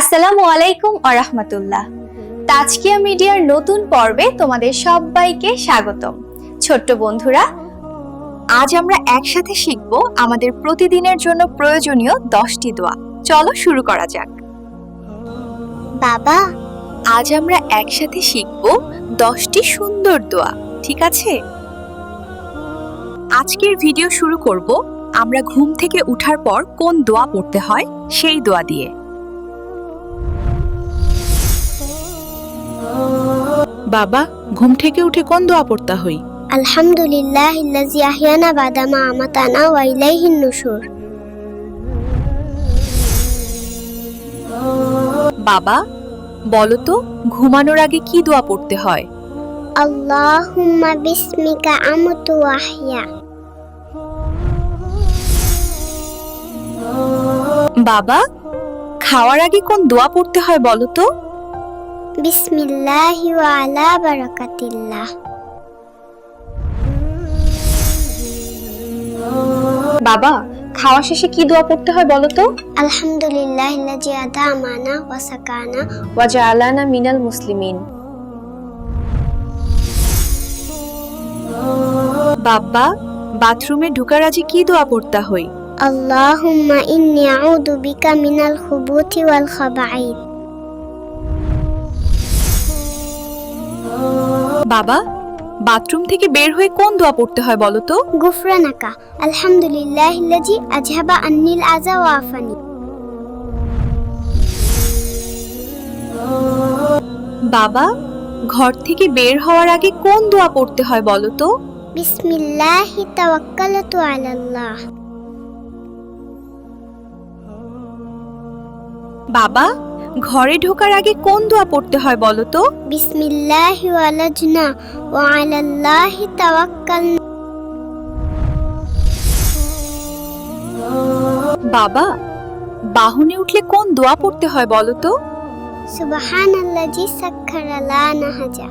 আসসালামু আলাইকুম আরহামতুল্লাহ তাজকিয়া মিডিয়ার নতুন পর্বে তোমাদের সবাইকে স্বাগতম। ছোট্ট বন্ধুরা আজ আমরা একসাথে শিখব আমাদের প্রতিদিনের জন্য প্রয়োজনীয় দশটি দোয়া। চলো শুরু করা যাক। বাবা। আজ আমরা একসাথে শিখব দশটি সুন্দর দোয়া ঠিক আছে? আজকের ভিডিও শুরু করব আমরা ঘুম থেকে উঠার পর কোন দোয়া পড়তে হয় সেই দোয়া দিয়ে। বাবা ঘুম থেকে উঠে কোন দোয়া পড়তা হই? আলহামদুলিল্লাহ ইল্লাজি আহিয়ানা বাদামা আমাতানা ওয়া ইলাইহিন নুশুর। বাবা বলো তো ঘুমানোর আগে কি দোয়া পড়তে হয়? আল্লাহুম্মা বিসমিকা আমতু ওয়া আহইয়া বাবা খাওয়ার আগে কোন দোয়া পড়তে হয় বলো তো? বিসমিল্লাহি ওয়া আলা বারাকাতিল্লাহ। বাবা খাওয়া শেষে কি দোয়া পড়তে হয় বলো তো? আলহামদুলিল্লাহ ইল্লাজি আদামানা ওয়া সাকানা। ওয়াজা আলানা মিনাল মুসলিমিন। বাবা বাথরুমে ঢুকার আগে কি দোয়া পড়তে হই আল্লাহুম্মা ইন্নী আউযু বিকা মিনাল খুবুথি ওয়াল খাবাইথ বাবা বাথরুম থেকে বের হয়ে কোন দোয়া পড়তে হয় বলো তো? গুফরানাকা আলহামদুলিল্লাহ ইল্লাজি আজহাবা আন্নিল আযা ওয়া আফানি। বাবা ঘর থেকে বের হওয়ার আগে কোন দোয়া পড়তে হয় বলো তো? বিসমিল্লাহি তাওয়াক্কালতু আলাল্লাহ। বাবা ঘরে ঢোকার আগে কোন দোয়া পড়তে হয় বলো তো? বিসমিল্লাহি ওয়ালাজনা ওয়া আলাল্লাহি তাওয়াক্কাল। বাবা বাহনে উঠলে কোন দোয়া পড়তে হয় বলো তো? সুবহানাল্লাজি সাক্খারা লানা হাজা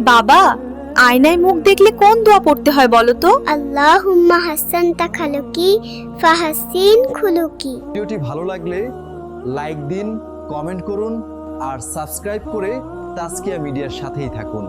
বাবা আয়নায় মুখ দেখলে কোন দোয়া পড়তে হয় বলো তো? আল্লাহুম্মা হাসানতা খালুকি ফাহাসিন খুলুকি। ভিডিওটি ভালো লাগলে লাইক দিন কমেন্ট করুন আর সাবস্ক্রাইব করে তাসকিয়া মিডিয়ার সাথেই থাকুন।